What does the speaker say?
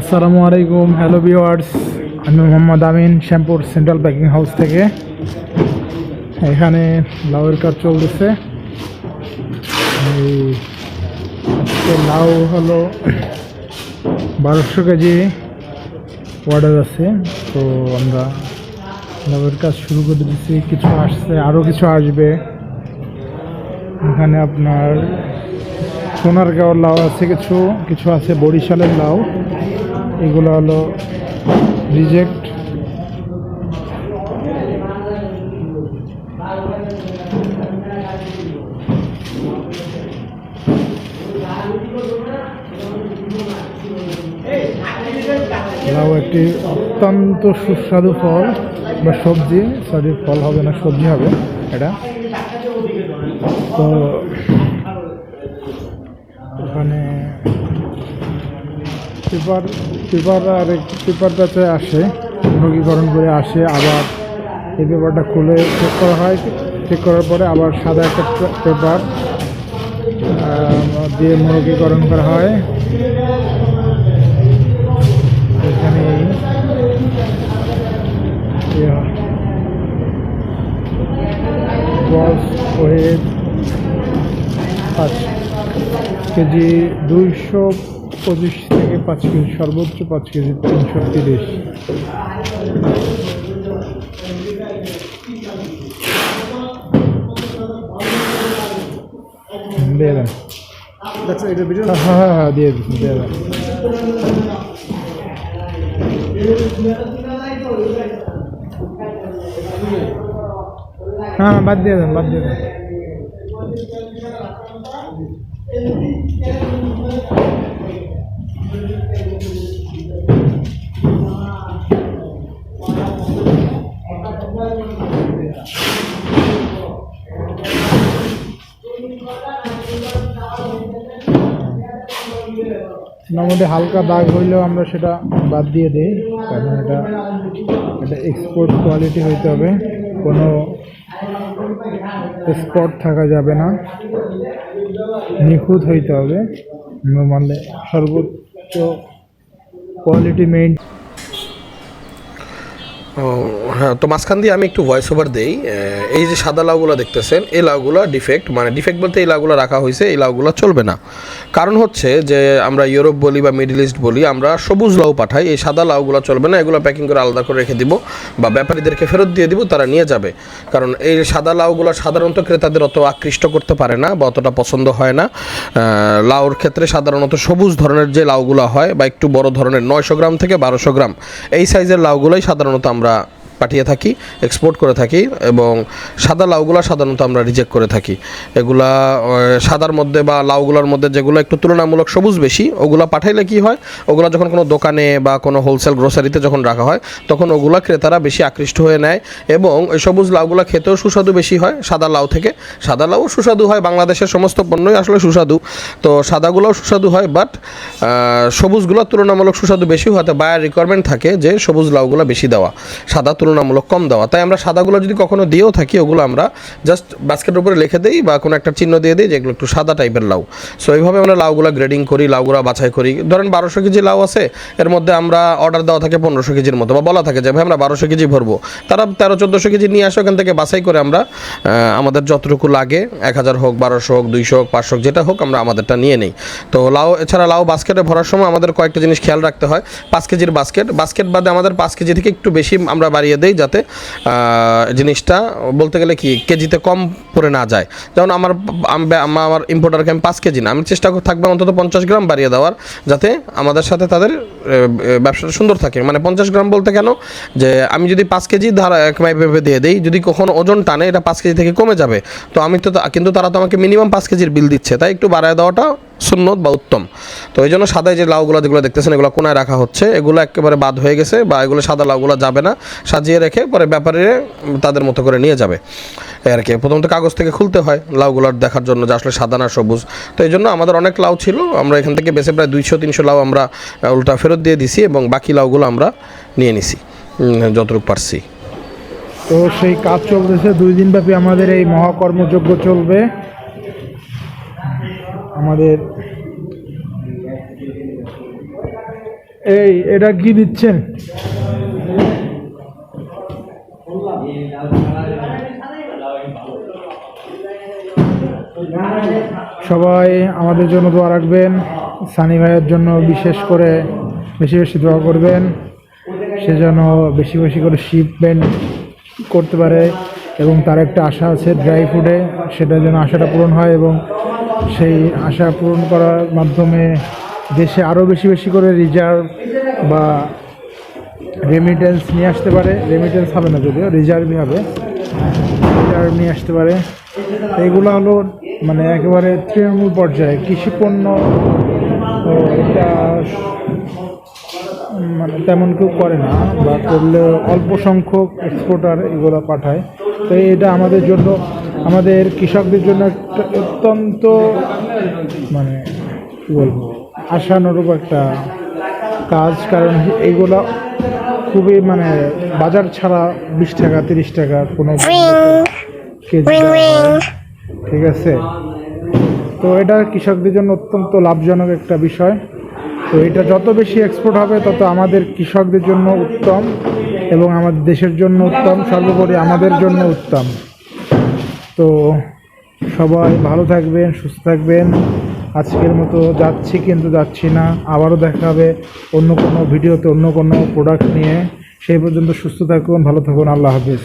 আসসালামু আলাইকুম, hello viewers আমি Mohammad Amin, Shyampur central packing house থেকে। এখানে লাউয়ের কাজ চলতেছে। লাউ হলো বারোশো কেজি অর্ডার আছে। তো আমরা লাউয়ের কাজ শুরু করে দিচ্ছি কিছু আসছে আরও কিছু আসবে। এখানে আপনার সোনারগাঁওর লাউ আছে কিছু কিছু আছে বরিশালের লাউ। এগুলো হলো রিজেক্ট। লাউ একটি অত্যন্ত সুস্বাদু ফল বা সবজি। সরি ফল হবে না, সবজি হবে এটা। তো পেপার পেপার আর পেপারটাতে আসে মুরগীকরণ করে আসে, আবার এই পেপারটা খুলে চেক করা হয়। চেক করার পরে আবার সাদা একটা পেপার দিয়ে মুরগীকরণ করা হয়। এখানে বস ওয়েট পাঁচ কেজি দুইশো পঁচিশ থেকে পাঁচ কেজি সর্বোচ্চ পাঁচ কেজি তিনশো তিরিশ। দিয়ে দেন। দেখছ এটা ভিডিও হ্যাঁ হ্যাঁ হ্যাঁ দিয়ে দিন দিয়ে দেন। হ্যাঁ বাদ দিয়ে দেন বাদ দিয়ে দেন। মধ্যে হালকা দাগ হইলেও আমরা সেটা বাদ দিয়ে দিই, কারণ এটা এটা এক্সপোর্ট কোয়ালিটি হইতে হবে। কোনো স্পট থাকা যাবে না। নিখুঁত হইতে হবে। মানে সর্বোচ্চ जो क्वालिटी में হ্যাঁ তো মাঝখান দিয়ে আমি একটু ভয়েস ওভার দেই এই যে সাদা লাউগুলো দেখতেছেন, এই লাউগুলো ডিফেক্ট মানে ডিফেক্ট বলতে এই লাউগুলো রাখা হয়েছে, এই লাউগুলো চলবে না। কারণ হচ্ছে যে আমরা ইউরোপ বলি বা মিডল ইস্ট বলি, আমরা সবুজ লাউ পাঠাই, এই সাদা লাউগুলো চলবে না, এগুলো প্যাকিং করে আলাদা করে রেখে দিব বা ব্যাপারীদেরকে ফেরত দিয়ে দিব, তারা নিয়ে যাবে। কারণ এই সাদা লাউগুলো সাধারণত ক্রেতাদের অত আকৃষ্ট করতে পারে না বা অতটা পছন্দ হয় না। লাউর ক্ষেত্রে সাধারণত সবুজ ধরনের যে লাউগুলো হয় বা একটু বড় ধরনের নয়শো গ্রাম থেকে বারোশো গ্রাম, এই সাইজের লাউগুলোই সাধারণত আমরা আমরা পাঠিয়ে থাকি এক্সপোর্ট করে থাকি এবং সাদা লাউগুলো সাধারণত আমরা রিজেক্ট করে থাকি। এগুলা সাদার মধ্যে বা লাউগুলোর মধ্যে যেগুলো একটু তুলনামূলক সবুজ বেশি, ওগুলো পাঠাইলে কি হয়? ওগুলো যখন কোনো দোকানে বা কোনো হোলসেল গ্রোসারিতে যখন রাখা হয়, তখন ওগুলা ক্রেতারা বেশি আকৃষ্ট হয়ে নেয় এবং ওই সবুজ লাউগুলো খেতেও সুস্বাদু বেশি হয় সাদা লাউ থেকে। সাদা লাউ সুস্বাদু হয়, বাংলাদেশের সমস্ত পণ্যই আসলে সুস্বাদু। তো সাদাগুলোও সুস্বাদু হয় বাট সবুজগুলো তুলনামূলক সুস্বাদু বেশি হতে বায়ার রিকোয়ারমেন্ট থাকে যে সবুজ লাউগুলো বেশি দেওয়া। সাদা তুলনামূলক কম দেওয়া। তাই আমরা সাদাগুলো যদি কখনো দিয়েও থাকি, ওগুলো আমরা জাস্ট বাস্কেটের উপরে লিখে দিই বা কোনো একটা চিহ্ন দিয়ে দিই যেগুলো একটু সাদা টাইপের লাউ। সো এইভাবে আমরা লাউগুলো গ্রেডিং করি, লাউগুলো বাছাই করি। ধরেন বারোশো কেজি লাউ আছে, এর মধ্যে আমরা অর্ডার দেওয়া থাকে পনেরোশো কেজির মতো বা বলা থাকে যে, ভাই, আমরা বারোশো কেজি ভরবো। তারা তেরো, চোদ্দোশো কেজি নিয়ে আসে, ওখান থেকে বাছাই করে আমরা আমাদের যতটুকু লাগে, এক হাজার হোক, বারোশো হোক, দুইশো হোক, পাঁচশো হোক, যেটা হোক, আমরা আমাদেরটা নিয়ে নিই। তো লাউ, এছাড়া লাউ বাস্কেটে ভরার সময় আমাদের কয়েকটা জিনিস খেয়াল রাখতে হয়, পাঁচ কেজির বাস্কেট বাস্কেট বাদে আমাদের পাঁচ কেজি থেকে একটু বেশি আমরা বাড়িয়ে দেই যাতে জিনিসটা বলতে গেলে কি, কেজিতে কম পড়ে না যায়। যেমন আমার, আম- আম- আমার ইম্পোর্টারকে আমি পাঁচ কেজি না, আমি চেষ্টা থাকবে অন্তত পঞ্চাশ গ্রাম বাড়িয়ে দেওয়ার, যাতে আমাদের সাথে তাদের ব্যবসাটা সুন্দর থাকে। মানে পঞ্চাশ গ্রাম বলতে কেন, যে আমি যদি পাঁচ কেজি ধারা ভেবে দিয়ে দিই, যদি কখনো ওজন টানে, এটা পাঁচ কেজি থেকে কমে যাবে। তো আমি তো কিন্তু তারা তো আমাকে মিনিমাম পাঁচ কেজির বিল দিচ্ছে, তাই একটু বাড়ায় দেওয়াটা সুন্নত বা উত্তম। তো এই জন্য সাদায় যে লাউগুলো যেগুলো দেখতেছেন, এগুলো কোনায় রাখা হচ্ছে। এগুলো একেবারে বাদ হয়ে গেছে বা এগুলো সাদা লাউগুলো যাবে না। সাজিয়ে রেখে পরে ব্যাপারে তাদের মতো করে নিয়ে যাবে। আর কি। প্রথমত কাগজ থেকে খুলতে হয় লাউগুলোর দেখার জন্য যে আসলে সাদা না সবুজ। তো এই জন্য আমাদের অনেক লাউ ছিল। আমরা এখান থেকে বেছে প্রায় দুইশো, তিনশো লাউ আমরা উল্টা ফেরত দিয়ে দিছি এবং বাকি লাউগুলো আমরা নিয়ে নিছি। যতটুকু পারছি। তো সেই কাজ চলতেছে। দুই দিন ব্যাপী আমাদের এই মহাকর্মযজ্ঞ চলবে। আমাদের এই, এটা কি দিচ্ছেন? সবাই আমাদের জন্য দোয়া রাখবেন। সানি ভাইয়ের জন্য বিশেষ করে বেশি বেশি দোয়া করবেন। সে যেন বেশি বেশি করে শিপমেন্ট করতে পারে এবং তার একটা আশা আছে ড্রাই ফুডে সেটা যেন আশাটা পূরণ হয় এবং সেই আশা পূরণ করার মাধ্যমে দেশে আরও বেশি বেশি করে রিজার্ভ বা রেমিটেন্স নিয়ে আসতে পারে। রেমিটেন্স হবে না যদিও রিজার্ভই হবে। রিজার্ভ নিয়ে আসতে পারে। তো এগুলো হলো মানে একেবারে তৃণমূল পর্যায়ে কৃষি পণ্য তো এটা মানে তেমন কেউ করে না বা করলে অল্প সংখ্যক এক্সপোর্টার এগুলো পাঠায়। তো এটা আমাদের জন্য আমাদের কৃষকদের জন্য একটা অত্যন্ত মানে কী বলব আশানুরূপ একটা কাজ কারণ এইগুলো খুবই মানে বাজার ছাড়া বিশ টাকা তিরিশ টাকা কোনো কেজি ঠিক আছে? তো এটা কৃষকদের জন্য অত্যন্ত লাভজনক একটা বিষয়। তো এটা যত বেশি এক্সপোর্ট হবে তত আমাদের কৃষকদের জন্য উত্তম এবং আমাদের দেশের জন্য উত্তম সর্বোপরি আমাদের জন্য উত্তম। তো সবাই ভালো থাকবেন, সুস্থ থাকবেন। আজকের মতো যাচ্ছি কিন্তু যাচ্ছি না। আবারও দেখা হবে অন্য কোনো ভিডিওতে অন্য কোনো প্রোডাক্ট নিয়ে। সেই পর্যন্ত সুস্থ থাকুন, ভালো থাকুন, আল্লাহ হাফিজ।